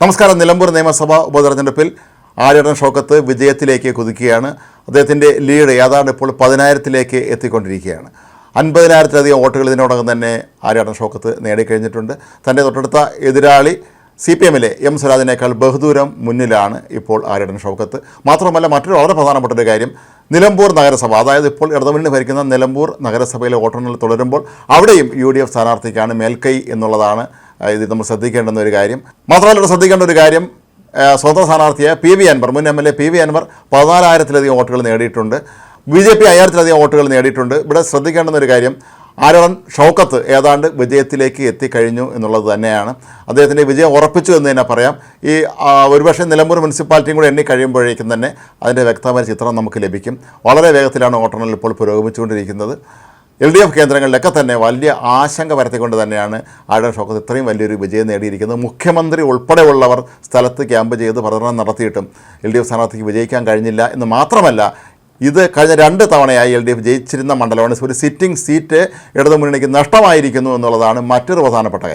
നമസ്കാരം. നിലമ്പൂർ നിയമസഭാ ഉപതെരഞ്ഞെടുപ്പിൽ ആര്യടൻ ഷോക്കത്ത് വിജയത്തിലേക്ക് കുതിക്കുകയാണ്. അദ്ദേഹത്തിന്റെ ലീഡ് ഏതാണ്ട് ഇപ്പോൾ പതിനായിരത്തിലേക്ക് എത്തിക്കൊണ്ടിരിക്കുകയാണ്. അൻപതിനായിരത്തിലധികം വോട്ടുകൾ ഇതിനോടകം തന്നെ ആര്യടൻ ഷോക്കത്ത് നേടിക്കഴിഞ്ഞിട്ടുണ്ട്. തന്റെ തൊട്ടടുത്ത എതിരാളി സി പി എമ്മിലെ എം സ്വരാജിനേക്കാൾ ബഹുദൂരം മുന്നിലാണ് ഇപ്പോൾ ആര്യടൻ ഷോക്കത്ത് മാത്രമല്ല മറ്റൊരു വളരെ പ്രധാനപ്പെട്ട ഒരു കാര്യം. നിലമ്പൂർ നഗരസഭ അതായത് ഇപ്പോൾ ഇടതുമുന്നണി ഭരിക്കുന്ന നിലമ്പൂർ നഗരസഭയിലെ വോട്ടെണ്ണൽ തുടരുമ്പോൾ അവിടെയും യു ഡി എഫ് സ്ഥാനാർത്ഥിക്കാണ് മേൽക്കൈ എന്നുള്ളതാണ് ഇത് നമ്മൾ ശ്രദ്ധിക്കേണ്ടുന്ന ഒരു കാര്യം. മാത്രമല്ല ഇവിടെ ശ്രദ്ധിക്കേണ്ട ഒരു കാര്യം സ്വതന്ത്ര സ്ഥാനാർത്ഥിയായ പി വി അൻവർ മുൻ M L A P V Anvar പതിനാലായിരത്തിലധികം വോട്ടുകൾ നേടിയിട്ടുണ്ട്. ബി ജെ പി അയ്യായിരത്തിലധികം വോട്ടുകൾ നേടിയിട്ടുണ്ട്. ഇവിടെ ശ്രദ്ധിക്കേണ്ടുന്ന ഒരു കാര്യം ആരോൺ ഷൗക്കത്ത് ഏതാണ്ട് വിജയത്തിലേക്ക് എത്തിക്കഴിഞ്ഞു എന്നുള്ളത് തന്നെയാണ്. അദ്ദേഹത്തിന്റെ വിജയം ഉറപ്പിച്ചു എന്ന് തന്നെ പറയാം. ഈ ഒരുപക്ഷെ നിലമ്പൂർ മുനിസിപ്പാലിറ്റിയും കൂടെ എണ്ണി കഴിയുമ്പോഴേക്കും തന്നെ അതിന്റെ വ്യക്തമായ ചിത്രം നമുക്ക് ലഭിക്കും. വളരെ വേഗത്തിലാണ് വോട്ടെണ്ണൽ ഇപ്പോൾ പുരോഗമിച്ചുകൊണ്ടിരിക്കുന്നത്. എൽ ഡി എഫ് കേന്ദ്രങ്ങളിലൊക്കെ തന്നെ വലിയ ആശങ്ക പരത്തിക്കൊണ്ട് തന്നെയാണ് ആഴം ഷോക്കത്ത് ഇത്രയും വലിയൊരു വിജയം നേടിയിരിക്കുന്നത്. മുഖ്യമന്ത്രി ഉൾപ്പെടെയുള്ളവർ സ്ഥലത്ത് ക്യാമ്പ് ചെയ്ത് പ്രചരണം നടത്തിയിട്ടും എൽ ഡി എഫ് സ്ഥാനാർത്ഥിക്ക് വിജയിക്കാൻ കഴിഞ്ഞില്ല എന്ന് മാത്രമല്ല ഇത് കഴിഞ്ഞ രണ്ട് തവണയായി എൽ ഡി എഫ് ജയിച്ചിരുന്ന മണ്ഡലമാണ്. ഒരു സിറ്റിംഗ് സീറ്റ് ഇടതുമുന്നണിക്ക് നഷ്ടമായിരിക്കുന്നു എന്നുള്ളതാണ് മറ്റൊരു പ്രധാനപ്പെട്ട കാര്യം.